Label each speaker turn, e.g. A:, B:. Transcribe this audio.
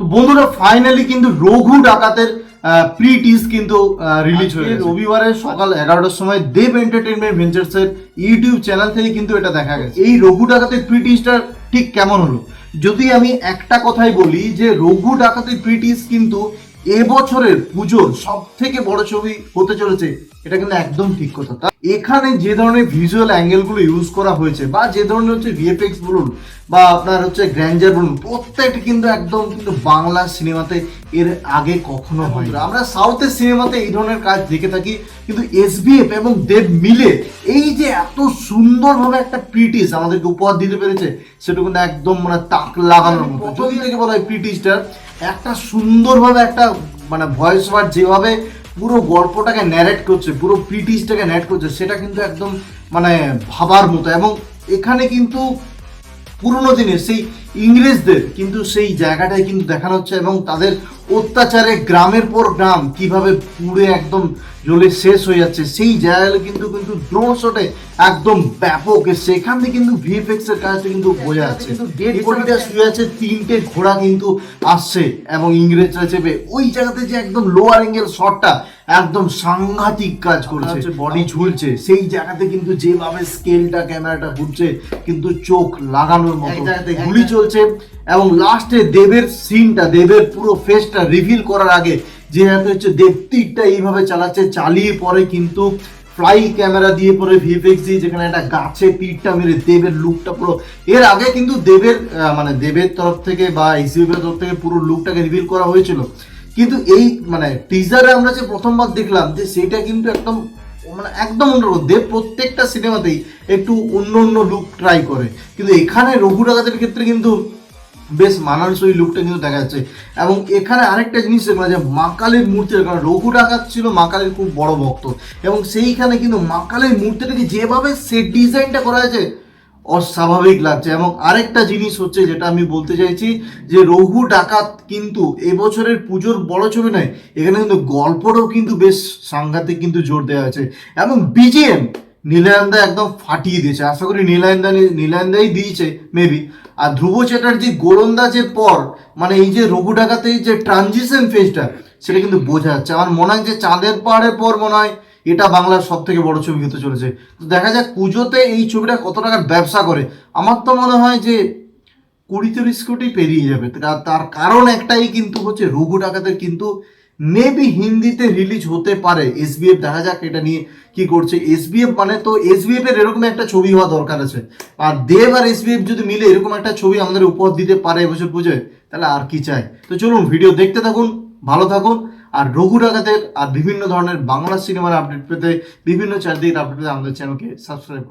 A: তো বন্ধুরা ফাইনালি কিন্তু রঘু ডাকাতের প্রি টিজ কিন্তু রিলিজ হয়ে গেছে। রবিবারে সকাল এগারোটার সময় দেব এন্টারটেনমেন্ট ভেঞ্চার্স এর ইউটিউব চ্যানেল থেকে কিন্তু এটা দেখা গেছে এই রঘু ডাকাতের প্রি টিজটা ঠিক কেমন হলো যদি আমি একটা কথাই বলি যে রঘু ডাকাতের প্রি টিজ কিন্তু এবছরের পুজোর সব থেকে বড় ছবি হতে চলেছে এটা কিন্তু একদম ঠিক কথা। তা এখানে যে ধরনের ভিজুয়াল অ্যাঙ্গেলগুলো ইউজ করা হয়েছে বা যে ধরনের হচ্ছে ভিএফএক্স বলুন বা আপনার হচ্ছে গ্র্যান্ডার বলুন প্রত্যেকটা কিন্তু একদম কিন্তু বাংলা সিনেমাতে এর আগে কখনো হয় না। আমরা সাউথের সিনেমাতে এই ধরনের কাজ দেখে থাকি কিন্তু এসবিএফ এবং দেব মিলে এই যে এত সুন্দরভাবে একটা প্রিটিস আমাদেরকে উপহার দিতে পেরেছে সেটা কিন্তু একদম মানে তাক লাগানোর মতো। প্রথম থেকে বলা হয় প্রিটিসটার একটা সুন্দরভাবে একটা মানে ভয়েস ওভার যেভাবে পুরো গল্পটাকে ন্যারেট করছে, পুরো প্রিটিসটাকে ন্যারেট করছে, সেটা কিন্তু একদম মানে ভাবার মতো। এবং এখানে কিন্তু পুরনো দিনের সেই ইংরেজদের কিন্তু সেই জায়গাটায় কিন্তু দেখানো হচ্ছে এবং তাদের অত্যাচারে গ্রামের পর গ্রাম কীভাবে পুড়ে একদম জ্বলে শেষ হয়ে যাচ্ছে। সেই জায়গাগুলো কিন্তু কিন্তু ড্রোন শটে একদম ব্যাপক। সেখান থেকে কিন্তু ভিএফএক্স এর কাজটা কিন্তু বোঝা যাচ্ছে। কিন্তু ডেড বডিটা শুয়ে আছে তিনটে ঘোড়া কিন্তু আসছে এবং ইংরেজরা চেপে। ওই জায়গাতে যে একদম লোয়ার অ্যাঙ্গেল শটটা একদম সাংঘাতিক কাজ করছে। বডি ঝুলছে। সেই জায়গাতে কিন্তু যেভাবে স্কেলটা ক্যামেরাটা ঘুরছে কিন্তু চোখ লাগানোর মতো। জায়গাতে গুলি চলছে এবং লাস্টে দেবের সিনটা দেবের পুরো ফেসটা রিভিল করার আগে যে হাতে হচ্ছে দেব তীরটা এইভাবে চালাচ্ছে, চালিয়ে পরে কিন্তু ফ্লাই ক্যামেরা দিয়ে পরে ভিএফএক্স দিয়ে যেখানে একটা গাছে তীরটা মেরে দেবের লুকটা পুরো এর আগে কিন্তু দেবের মানে দেবের তরফ থেকে বা ইসিউবের তরফ থেকে পুরো লুকটাকে রিভিল করা হয়েছিল। কিন্তু এই মানে টিজারে আমরা যে প্রথমবার দেখলাম যে সেটা কিন্তু একদম মানে একদম অন্যরকম। দেব প্রত্যেকটা সিনেমাতেই একটু অন্য অন্য লুক ট্রাই করে। কিন্তু এখানে রঘু ডাকাতের ক্ষেত্রে কিন্তু বেশ মানানসই লুকটা কিন্তু দেখা যাচ্ছে। এবং এখানে আরেকটা জিনিস দেখলাম যে মা কালীর মূর্তি কারণ রঘু ডাকাত ছিল মা কালীর খুব বড় ভক্ত। এবং সেইখানে কিন্তু মা কালীর মূর্তিটাকে যেভাবে সেট ডিজাইনটা করা হয়েছে, অস্বাভাবিক লাগছে। এবং আরেকটা জিনিস হচ্ছে যেটা আমি বলতে চাইছি, যে রঘু ডাকাত কিন্তু এবছরের পুজোর বড় ছবি নয়, এখানে কিন্তু গল্পটাও কিন্তু বেশ সাংঘাতিক কিন্তু জোর দেওয়া আছে এবং বিজিএম নীলায়ন্দা একদম ফাটিয়ে দিয়েছে। আশা করি নীলায়ন্দা নীলায়ন্দাই দিয়েছে মেবি আর ধ্রুব চ্যাটার্জি গোলন্দাজের পর মানে এই যে রঘু ডাকাতে যে ট্রানজিশন ফেজটা সেটা কিন্তু বোঝা যাচ্ছে। আমার মনে হয় যে চাঁদের পাহাড়ের পর মনে হয় এটা বাংলার সব থেকে বড় ছবি হতে চলেছে। তো দেখা যাক পুজোতে এই ছবিটা কত টাকার ব্যবসা করে। আমার তো মনে হয় যে কুড়ি তিরিশ কোটি পেরিয়ে যাবে। তার কারণ একটাই কিন্তু হচ্ছে রঘু ডাকাতের কিন্তু মেবি হিন্দিতে রিলিজ হতে পারে এসবিএফ দেখা যাক এটা নিয়ে কি করছে। এসবিএফ মানে তো এসবিএফ এর এরকম একটা ছবি হওয়া দরকার আছে। আর দেব আর এসবিএফ যদি মিলে এরকম একটা ছবি আমাদের উপহার দিতে পারে এবছর পুজোয়, তাহলে আর কি চাই? তো চলুন ভিডিও দেখতে থাকুন, ভালো থাকুন। আর রঘু ডাকাতের আর বিভিন্ন ধরনের বাংলা সিনেমার আপডেট পেতে, বিভিন্ন চারদিকের আপডেট পেতে আমাদের চ্যানেলকে সাবস্ক্রাইব করুন।